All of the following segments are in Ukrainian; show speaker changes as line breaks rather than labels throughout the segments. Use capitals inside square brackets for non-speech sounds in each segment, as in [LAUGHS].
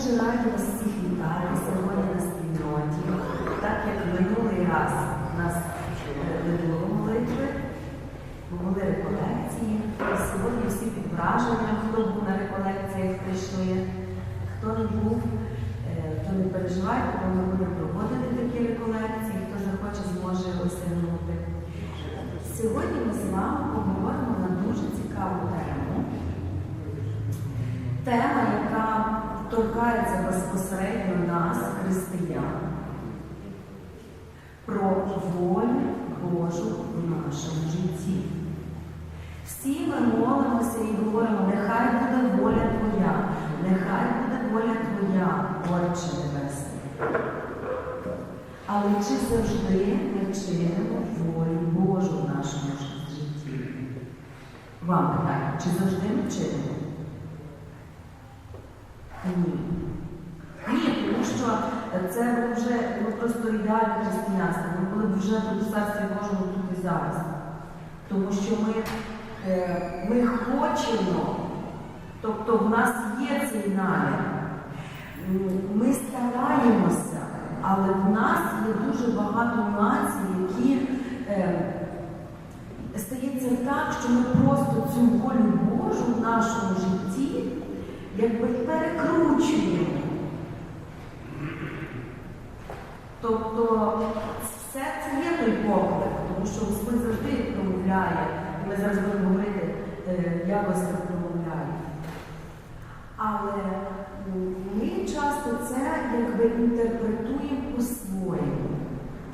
дуже раді вас всіх вітати сьогодні на спільноті. Так як минулий раз у нас е, не було молитви, були реколекції. Сьогодні всі під враженням, хто був на реколекціях, прийшли, хто не був, е, то не переживайте, бо ми будемо проводити такі реколекції, хто захоче, зможе осягнути. Сьогодні ми з вами поговоримо на дуже цікаву тему. Тема, торкається безпосередньо нас, християн, про волю Божу в нашому житті. Всі ми молимося і говоримо, нехай буде воля Твоя, нехай буде воля Твоя, Отче Небесний. Але чи завжди ми чинимо волю Божу в нашому житті? Вам питання, чи завжди ми чинимо? Ні. Ні, тому що це вже ну, просто ідеальне християнство. Ми були б вже у царстві Божому тут і зараз. Тому що ми, е, ми хочемо, тобто в нас є цей намір. Ми стараємося, але в нас є дуже багато нюансів, які е, стається так, що ми просто цю волю Божу в нашому житті якби перекручуємо. Тобто все це є той поклик, тому що Господь завжди промовляє, і ми зараз будемо говорити, е, як Господь промовляє. Але ми часто це якби інтерпретуємо по-своєму.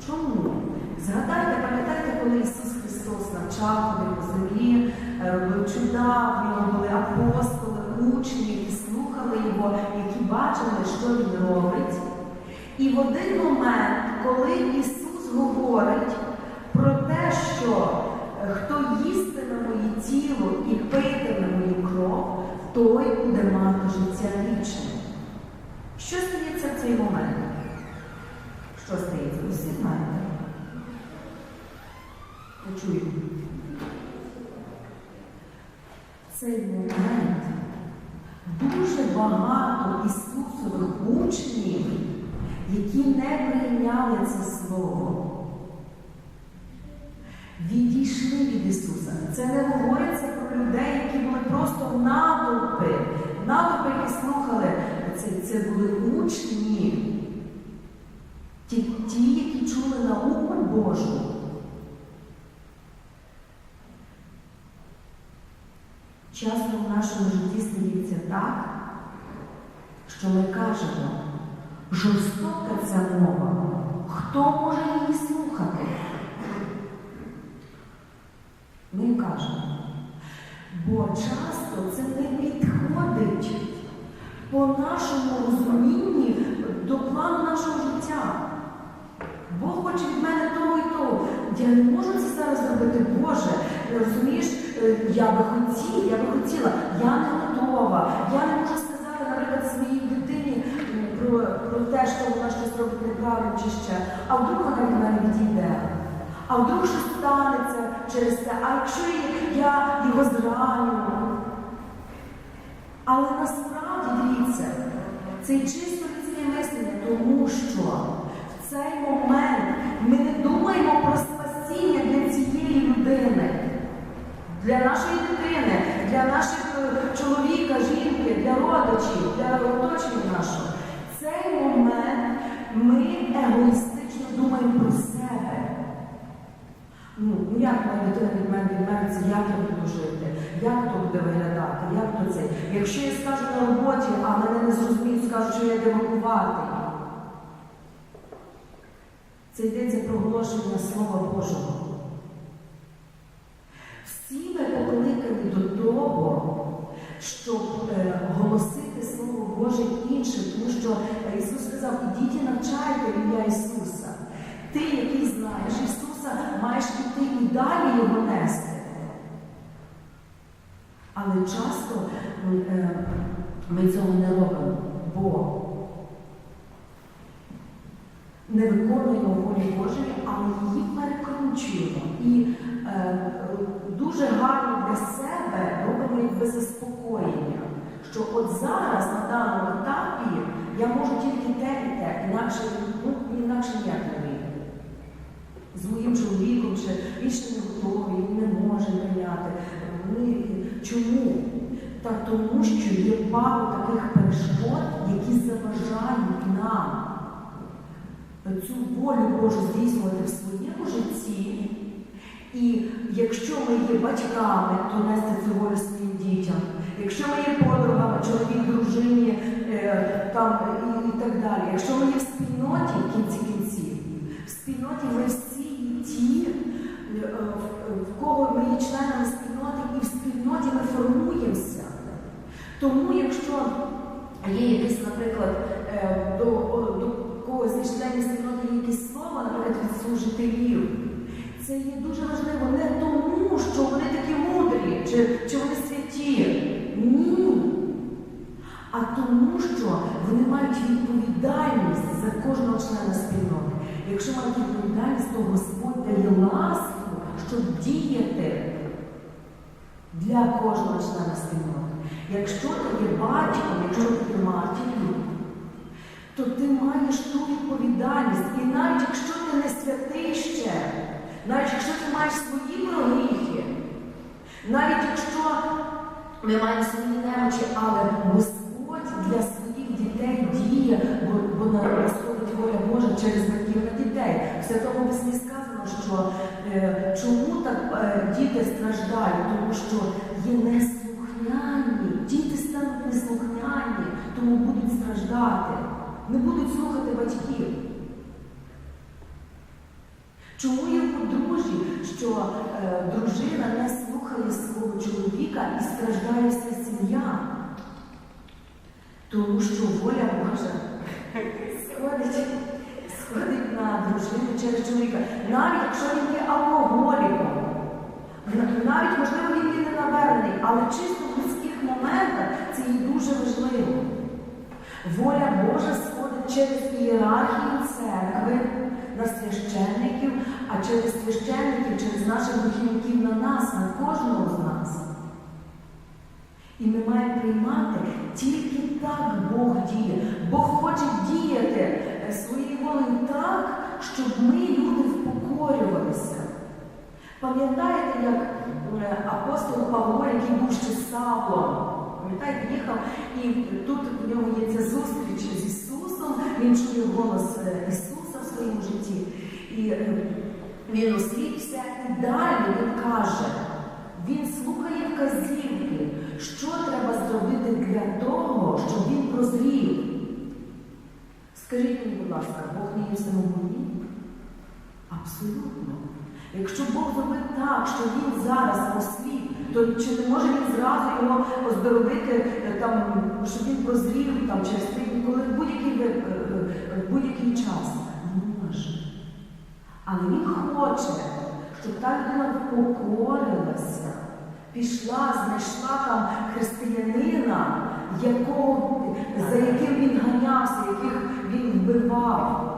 Чому? Згадайте, пам'ятаєте, коли Ісус Христос навчав ходив по землі, е, робив чуда, в нього були апостоли, учні, які слухали його, які бачили, що він робить. І в один момент, коли Ісус говорить про те, що е, хто їстиме моє тіло і питиме мою кров, той буде мати життя вічне. Що стається в цей момент? Що стається? Всі знаєте. Почуємо. Цей момент дуже багато Ісусових учнів, які не прийняли це слово, відійшли від Ісуса. Це не говориться про людей, які були просто натовпи, натовпи, які слухали. Це, це були учні, ті, ті, які чули науку Божу. Часто в нашому житті стається так, що ми кажемо, жорстока ця мова, хто може її слухати? Ми кажемо, бо часто це не підходить по нашому розумінні до плану нашого життя. Бог хоче від мене того і того. Я не можу це зараз зробити, Боже. Розумієш, е, я би хотіла, я би хотіла, я не готова. Я не можу про, те, що вона щось робить неправильно чи ще. А вдруг вона від мене відійде? А вдруг щось станеться через це? А якщо я його зраню? Але насправді дивіться, це чисто людське мислення, тому що в цей момент ми не думаємо про спасіння для цієї людини, для нашої дитини, для наших е, чоловіка, жінки, для родичів, для оточення нашого. Цей момент ми егоїстично думаємо про себе. Ну, ну як моя дитина від мене відмовиться, як я буду жити, як то буде виглядати, як то це. Якщо я скажу на роботі, а мене не зрозуміють, скажуть, що я девакувати. Це йдеться про оголошення Слова Божого. Всі ми покликані до того, щоб е, голосити Слово Боже іншим, тому що Ісус сказав, ідіть і навчайте ім'я Ісуса. Ти, який знаєш Ісуса, маєш іти і далі Його нести. Але часто е, ми цього не робимо, бо не виконуємо волі Божої, але її перекручуємо. І е, дуже гарно для себе робимо якби заспокоєння, що от зараз на даному етапі Я можу тільки те і те, інакше, ну, інакше ніяк не. З моїм чоловіком, чи він ще не готовий, він не може прийняти. Вони, чому? Та тому, що є багато таких перешкод, які заважають нам цю волю Божу здійснювати в своєму житті. І якщо ми є батьками, то нести цю волю своїм дітям. Якщо ми є подругами, чоловік, дружині е, там, і, і так далі. Якщо ми є в спільноті в кінці кінців, в спільноті ми всі ті, е, в- кого ми є членами спільноти, і в спільноті ми формуємося. Тому, якщо є якесь, наприклад, е, до, до когось із членів спільноти є якесь слово, наприклад, від служителів, це є дуже важливо не тому, що вони такі мудрі, чи, чи вони святі. Ні. А тому, що вони мають відповідальність за кожного члена спільноти. Якщо мають відповідальність, то Господь дає ласку, щоб діяти для кожного члена спільноти. Якщо ти є батьком, якщо ти матір'ю, то ти маєш ту відповідальність. І навіть якщо ти не святий ще, навіть якщо ти маєш свої гріхи, навіть якщо ми маємо свої немочі, але Господь для своїх дітей діє, бо, бо на розходить воля Божа через батьків що е, чому так е, діти страждають, тому що є неслухняні. Діти стануть неслухняні, тому будуть страждати, не будуть слухати батьків. Чому є подружжі, що е, дружина не слухає свого чоловіка і страждає вся сім'я? Тому що воля Божа [LAUGHS] сходить, сходить на дружину через чоловіка. Навіть якщо він є алкоголіком, навіть, можливо, він є не навернений, але чисто в людських моментах це є дуже важливо. Воля Божа сходить через ієрархію церкви на священників, а через священників, через наших духівників на нас, на кожного з нас. І ми маємо приймати тільки так Бог діє. Бог хоче діяти е, своєю волею так, щоб ми, люди, впокорювалися. Пам'ятаєте, як е, апостол Павло, який був ще Савлом, пам'ятаєте, їхав, і тут в нього є ця зустріч з Ісусом, він чує голос е, Ісуса в своєму житті. І е, він осліпся, і далі він каже, він слухає вказівки, що треба зробити для того, щоб він прозрів. Скажіть мені, будь ласка, Бог не є всемогутній? Абсолютно. Якщо Бог зробив так, що він зараз осліп, то чи не може він зразу його оздоровити, е, там, щоб він прозрів там, через три коли в будь-який, е, е, будь-який час? Не може. Але він хоче, щоб та людина покорилася, пішла, знайшла там християнина, якого, за яким він ганявся, яких він вбивав.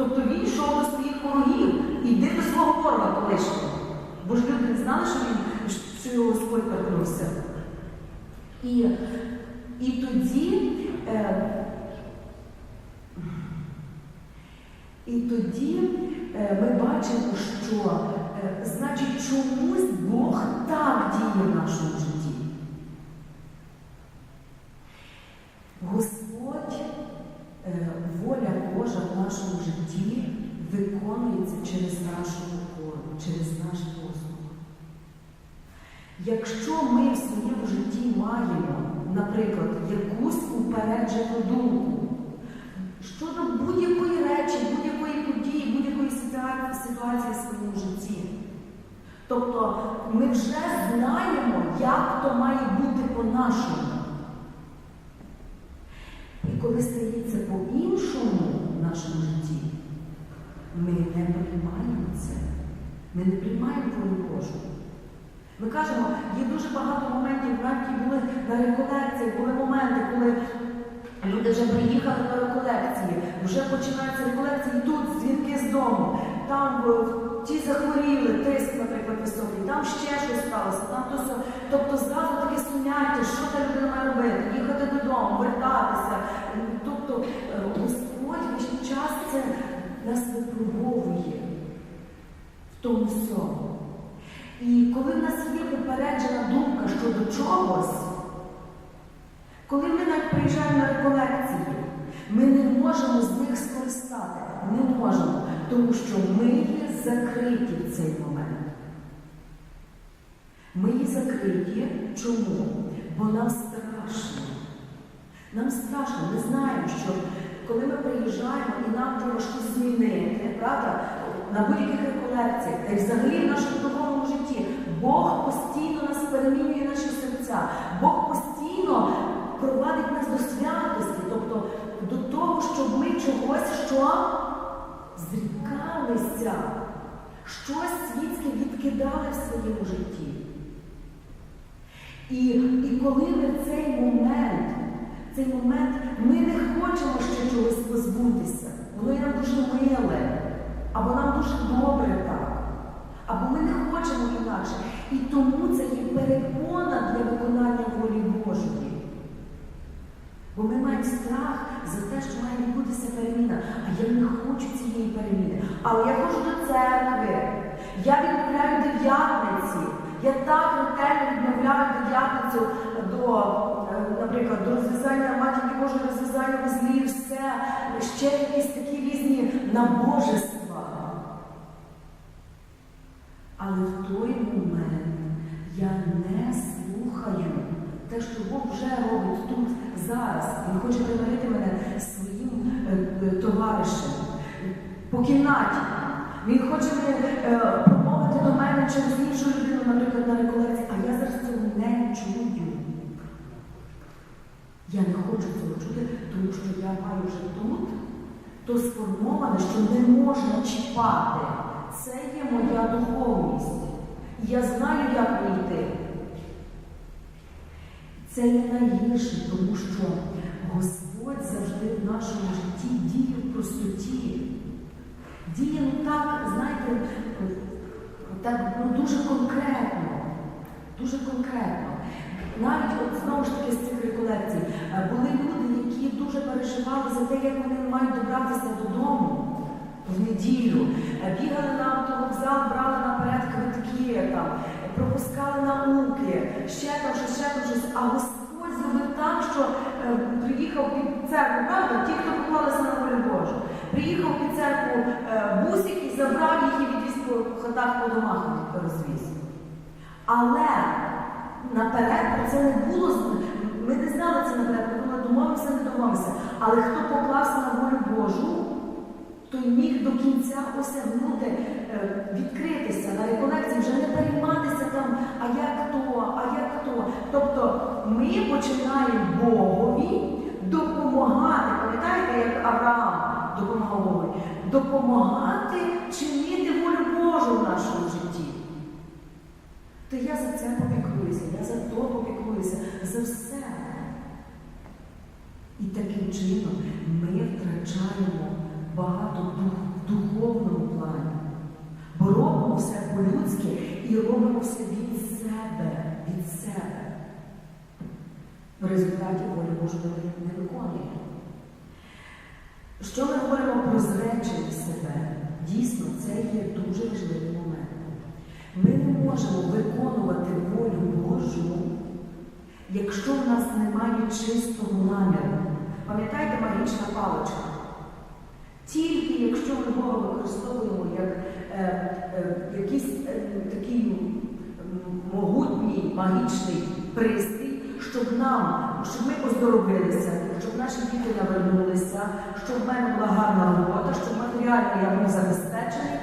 Тобто він йшов до своїх ворогів, іди до свого ворога колишнього. Бо ж люди не знали, що він що його Господь торкнувся. І, і тоді. Е, і тоді е, ми бачимо, що е, значить чомусь Бог так діє в нашому житті. Е, воля Божа в нашому житті виконується через нашу покору, через наш послуг. Якщо ми в своєму житті маємо, наприклад, якусь упереджену думку щодо будь-якої речі, будь-якої події, будь-якої ситуа- ситуації в своєму житті. Тобто ми вже знаємо, як то має бути по-нашому. Стається по-іншому в нашому житті, ми не приймаємо це. Ми не приймаємо волю Божу. Ми кажемо, є дуже багато моментів, навіть були на реколекціях, були моменти, коли люди вже приїхали на реколекції, вже починаються реколекції, тут дзвінки з дому, там е, ті захворіли, тиск, наприклад, високий, там ще щось сталося, там то. Тобто зразу таке суняття, що та людина має робити, їхати додому, вертатися. Тобто нас випробовує в тому всьому. І коли в нас є попереджена думка щодо чогось, коли ми навіть приїжджаємо на реколекції, ми не можемо з них скористати. Не можемо, тому що ми є закриті в цей момент. Ми є закриті. Чому? Бо нам страшно. Нам страшно, ми знаємо, що коли ми приїжджаємо і нам треба щось змінити, правда, на будь-яких реколекціях, та й взагалі в нашому духовному житті, Бог постійно нас перемінює наші серця, Бог постійно провадить нас до святості, тобто до того, щоб ми чогось що зрікалися, щось світське відкидали в своєму житті. І, і коли ми в цей момент, цей момент ми не хочемо ще чогось позбутися, воно є нам дуже миле, або нам дуже добре так, або ми не хочемо інакше. І тому це є перепона для виконання волі Божої. Бо ми маємо страх за те, що має відбутися переміна. А я не хочу цієї переміни. Але я ходжу до церкви, я відмовляю дев'ятниці. Я так ретельно відмовляю дев'ятницю до, наприклад, до розв'язання матінки Божої розв'язання вузлів, все, ще якісь такі різні набожества. Але в той момент я не слухаю те, що Бог вже робить тут, зараз. Він хоче примирити мене своїм е, е, товаришем по кімнаті. Він хоче е, промовити до мене через іншу людину, наприклад, на реколекції, а я зараз цього не чую. Я не хочу цього чути, тому що я маю вже тут то сформоване, що не можна чіпати. Це є моя духовність. Я знаю, як вийти. Це є найгірше, тому що Господь завжди в нашому житті діє в простоті. Діє ну так, знаєте, так ну, дуже конкретно. Дуже конкретно. Навіть переживали за те, як вони мають добратися додому в неділю, Е, бігали на автовокзал, брали наперед квитки, там, пропускали науки, ще там щось, ще там щось. А Господь зробив так, що е, приїхав під церкву, правда, ті, хто поклалися на волю Божу, приїхав під церкву е, бусик і забрав їх і відвіз по, хатах по домах розвіз. Але наперед це не було. Ми не знали це наперед, ми думали, домовимося, не домовимося. Але хто поклався на волю Божу, той міг до кінця осягнути, е, відкритися на реколекції, вже не перейматися там, а як то, а як то. Тобто ми починаємо Богові допомагати. Пам'ятаєте, як Авраам допомагав Богові? Допомагати чинити волю Божу в нашому житті. То я за це попіклуюся, я за то попіклуюся, за все. Чином ми втрачаємо багато в духовному плані. Бо робимо все по-людськи і робимо все від себе, від себе. В результаті волі Божу не- виконуємо. Що ми говоримо про зречення себе? Дійсно, це є дуже важливий момент. Ми не можемо виконувати волю Божу, якщо в нас немає чистого наміру. Пам'ятаєте магічна паличка? Тільки якщо ми Бога використовуємо як е, е, якийсь е, такий могутній магічний пристрій, щоб нам, щоб ми оздоровилися, щоб наші діти навернулися, щоб в мене була гарна робота, щоб матеріально я був забезпечений.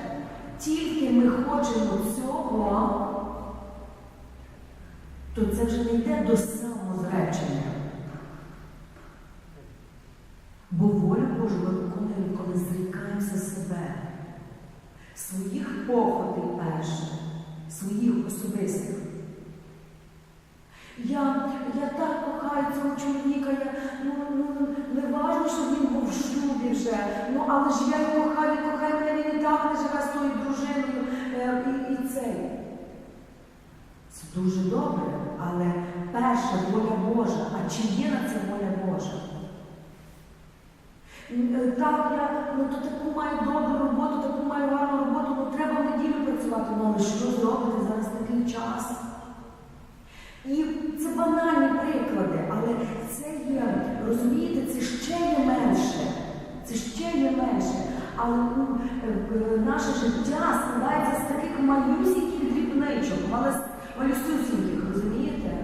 Тільки ми хочемо цього, то це вже не йде до самозречення. Бо ми виконуємо, коли зрікаємося себе, своїх похотей перше, своїх особистих. Я, я так кохаю цього чоловіка, я, ну, ну, не важливо, що він був в шлюбі вже, ну, але ж я кохаю, він мене, він і так не живе з тою дружиною е, і, і цей. Це дуже добре, але перша воля Божа, а чи є на це воля Божа? Так, я ну, то таку маю добру роботу, таку маю гарну роботу, ну треба в неділю працювати. Ну але що зробити зараз такий час? І це банальні приклади, але це є, розумієте, це ще є менше. Це ще є менше. Але ну, е, наше життя складається з таких малюсіньких дрібничок, малюсюсіньких, розумієте?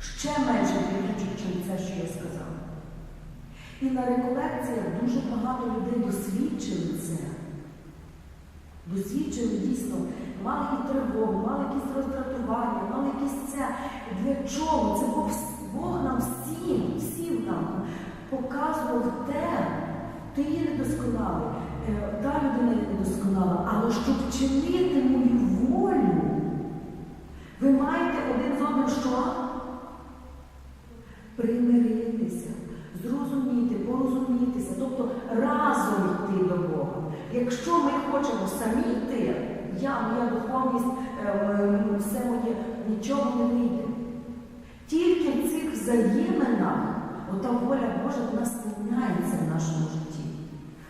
Ще менше дрібничок, ніж це, що я сказала. І на реколекціях дуже багато людей досвідчили це. Досвідчили дійсно, мали і тривогу, мали якісь роздратування, мали якісь це. Для чого? Це Бог, Бог нам всім, всім нам показував те, ти є недосконалий, е, та людина є недосконала, але щоб вчинити мою волю, ви маєте один з одним що? Порозумітися, тобто разом йти до Бога. Якщо ми хочемо самі йти, я, моя духовність, е, все моє нічого не вийде. Тільки в цих взаєминах ота воля Божа вона сповняється в нашому житті.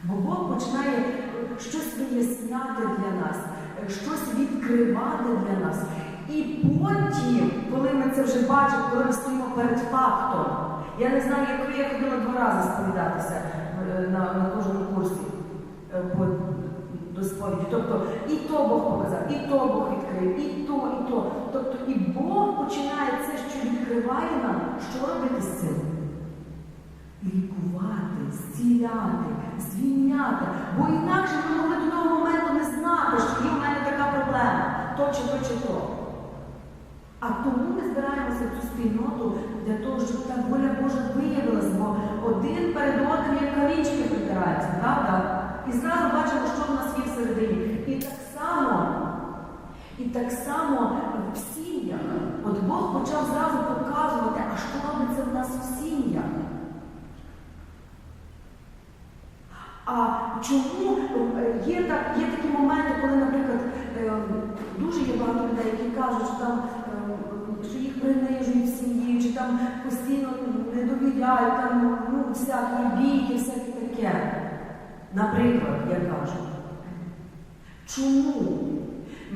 Бо Бог починає е, щось виясняти для нас, е, щось відкривати для нас. І потім, коли ми це вже бачимо, коли ми стоїмо перед фактом, я не знаю, як я ходила два рази сповідатися е, на, на кожному курсі е, по, до сповіді. Тобто і то Бог показав, і то Бог відкрив, і то, і то. Тобто і Бог починає це, що відкриває нам, що робити з цим? Лікувати, зціляти, звільняти. Бо інакше ми могли до того моменту не знати, що є в мене така проблема, то чи то, чи то. А тому ми збираємося в цю спільноту для того, щоб та воля Божа виявилась, бо один перед одним як камінчики притираються, правда? І зразу бачимо, що в нас є всередині. І так само, і так само в сім'ях. От Бог почав зразу показувати, а що робиться в нас в сім'ях. А чому е, є, так, є такі моменти, коли, наприклад, е, дуже є багато людей, які кажуть, що там принижують в сім'ї, чи там постійно не довіряють, там ну, всякі бійки, всяке таке. Наприклад, я кажу. Чому?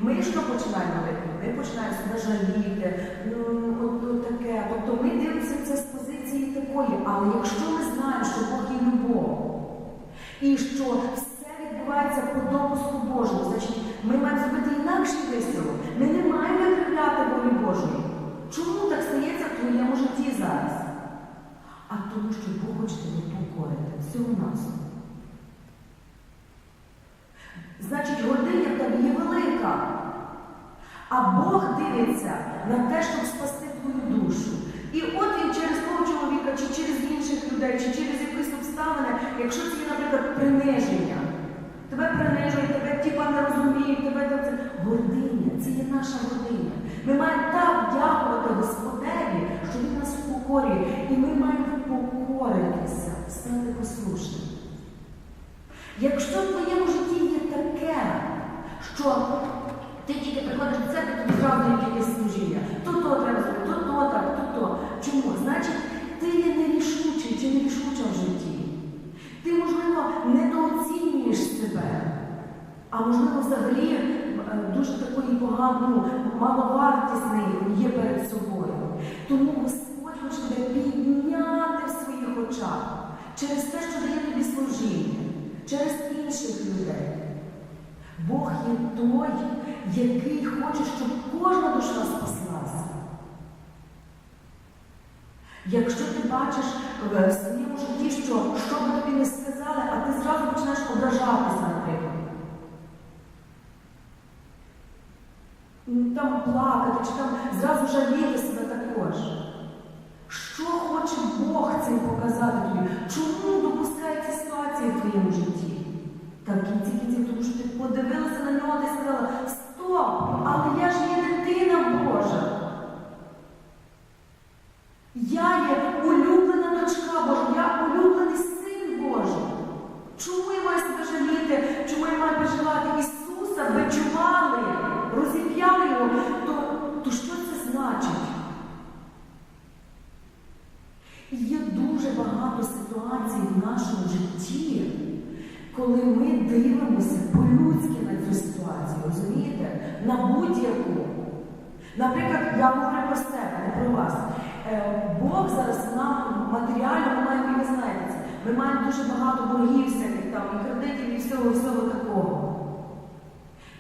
Ми що починаємо робити? Ми починаємо себе жаліти, ну от, от таке. Тобто ми дивимося це з позиції такої, але якщо ми знаємо, що Бог є любов, і що все відбувається по допуску Божому, значить ми маємо зробити інакший висновок. Ми не маємо викривляти волі Божої. Чому так стається в твоєму житті зараз? А тому, що Бог хоче тебе покорити всього нас. Значить, гординя в тебе є велика. А Бог дивиться на те, щоб спасти твою душу. І от він через того чоловіка, чи через інших людей, чи через якісь обставини, якщо це наприклад, приниження, тебе принижують, тебе тіпа не розуміють, тебе гординя, це є наша гординя. Ми маємо так дякувати Господеві, що Він нас покорює. І ми маємо покоритися, стати послушними. Якщо в твоєму житті є таке, що ти тільки приходиш до церкви, тобі зразу якесь служіння, то то треба зробити, то то так, то то. Чому? Значить, ти є нерішучий чи нерішуча в житті. Ти, можливо, недооцінюєш себе, а можливо, взагалі дуже такий поганий, маловартісний є перед собою. Тому Господь хоче тебе підняти в своїх очах через те, що дає тобі служіння, через інших людей. Бог є той, який хоче, щоб кожна душа спаслася. Якщо ти бачиш в своєму житті, що що би тобі не сказали, а ти зразу починаєш ображатися, наприклад. Там плакати, чи там зразу жаліти себе також. Що хоче Бог цим показати тобі? Чому допускає ці ситуації в твоєму житті? Та в кінці кінців, тому що ти подивилася на нього й сказала, стоп, але я ж є дитина Божа. Є дуже багато ситуацій. в нашому житті, коли ми дивимося по-людськи на цю ситуацію, розумієте? На будь-яку. Наприклад, я говорю про себе, не про вас. Е, Бог зараз нам матеріально, ми маємо, ви знаєте ми маємо дуже багато боргів всяких там, і кредитів, і всього, всього такого.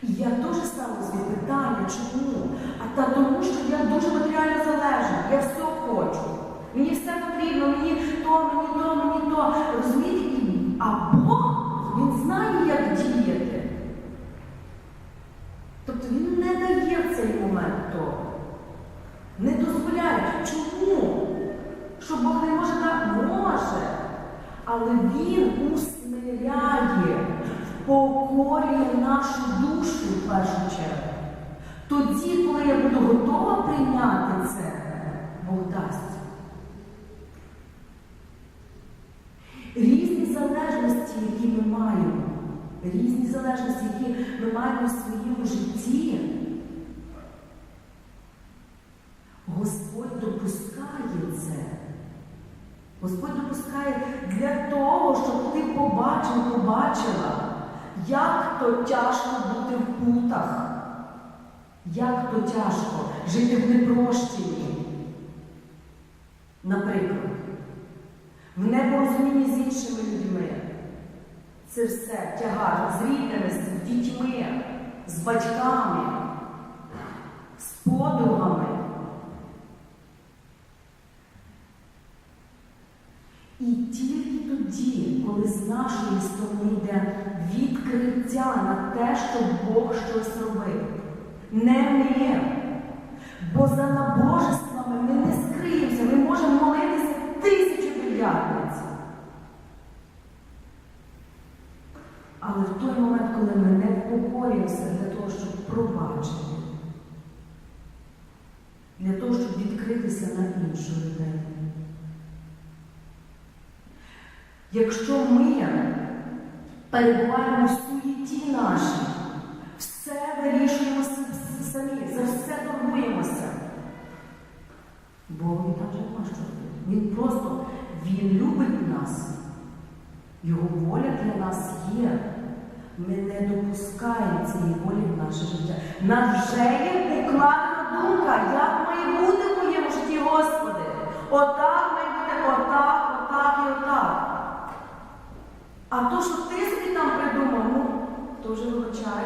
І я дуже ставлю собі питання, чому? А та тому, що я дуже матеріально залежна, я все хочу. Мені все потрібно, мені то, мені то, мені то. Розумієте? А Бог, він знає, як діяти. Тобто він не дає в цей момент того. Не дозволяє. Чому? Що Бог не може так? Може. Але Він усмиряє, покорює нашу душу в першу чергу. Тоді, коли я буду готова прийняти це, Бог дасть. Різні залежності, які ми маємо в своєму житті, Господь допускає це. Господь допускає для того, щоб ти побачив, побачила, як то тяжко бути в путах, як то тяжко жити в непрощенні. Наприклад, в непорозумінні з іншими людьми. Це все тягар з рідними, з дітьми, з батьками, з подругами. І тільки тоді, коли з нашої сторони йде відкриття на те, що Бог щось робив, не ми. Бо за набожествами ми не скриємося, ми можемо молитися тисячу дев'ятниць. Але в той момент, коли ми не впокорюємося для того, щоб пробачити, для того, щоб відкритися на іншу людину. Якщо ми перебуваємо в суєті нашій, все вирішуємо самі, за все турбуємося. Бог вже нема що робити. Він просто він любить нас. Його воля для нас є. Ми не допускаємо цієї волі в наше життя. В нас вже є покладена думка, як має бути в моєму житті, Господи. Отак має бути, отак, отак і отак. А то, що ти собі там придумав, ну, то вже вибачай.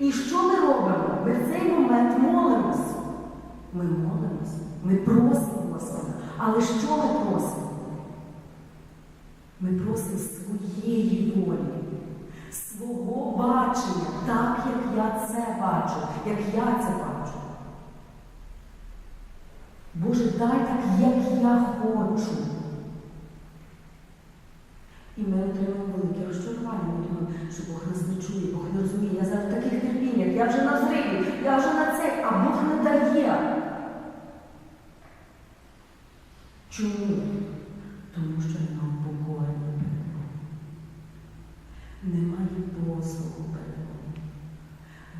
І що ми робимо? Ми в цей момент молимося. Ми молимося, ми просимо Господа. Але що ми просимо? Ми просимо своєї волі, свого бачення, так, як я це бачу, як я це бачу. Боже, дай так, як я хочу. І ми отримуємо велике розчарування. Ми думаємо, що Бог нас не чує, Бог не розуміє. Я зараз в таких терпіннях, я вже на зриві, я вже на цей, а Бог не дає. Чому? Тому що нам покорено перед Богом. Немає послугу перед Богом.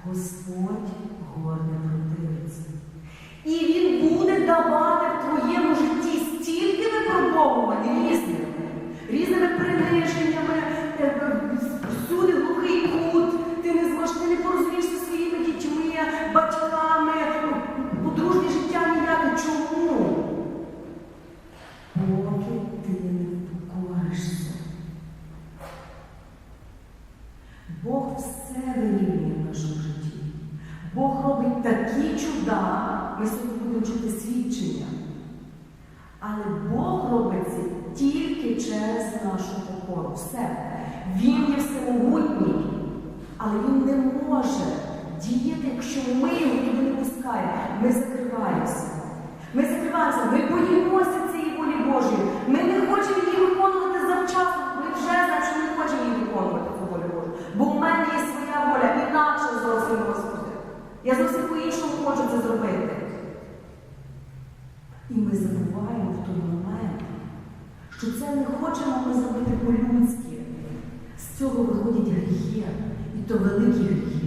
Господь горне такі чуда, ми сьогодні будемо чути свідчення. Але Бог робить це тільки через нашу покору. Все. Він є всемогутній, але він не може діяти, якщо ми його не пускаємо. Ми закриваємося. Ми закриваємося, ми боїмося цієї волі Божої. Ми не хочемо її виконувати завчасно. Ми вже знаємо, що не хочемо її виконувати, цю волю Божу. Бо в мене є своя воля, інакше зовсім Господи. Я зовсім по-іншому хочу це зробити. І ми забуваємо в той момент, що це не хочемо ми зробити по-людськи. З цього виходять гріхи, і то великі гріхи.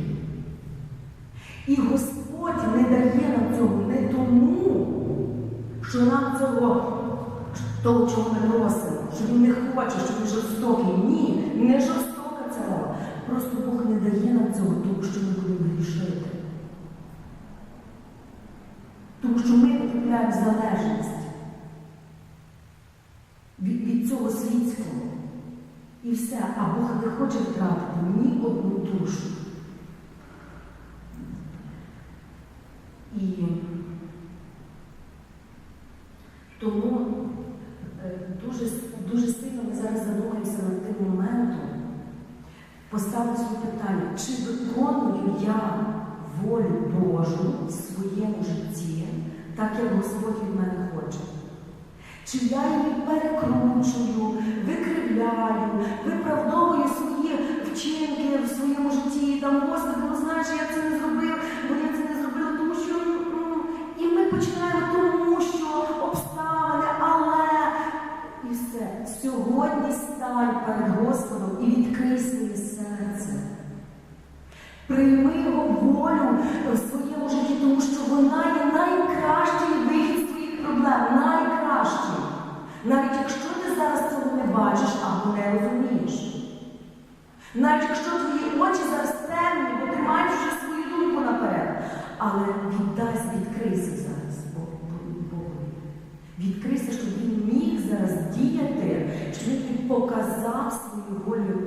І Господь не дає нам цього не тому, що нам цього того, чого ми просимо, що він не хоче, що він жорстокий. Ні, не жорстока мова. Просто Бог не дає нам цього, тому що ми будемо грішити. Тому що ми в залежність від, від цього світського. І все, а Бог не хоче втратити ні одну душу. І тому е, дуже, дуже сильно ми зараз задумаємося над тим моментом, поставити собі питання, чи виконую я волю Божу в своєму житті, так як Господь від мене хоче. Чи я її перекручую, викривляю, виправдовую свої вчинки в своєму житті, там, Господи, ну знаєш, я це не зробив, діяти, щоб він показав свою волю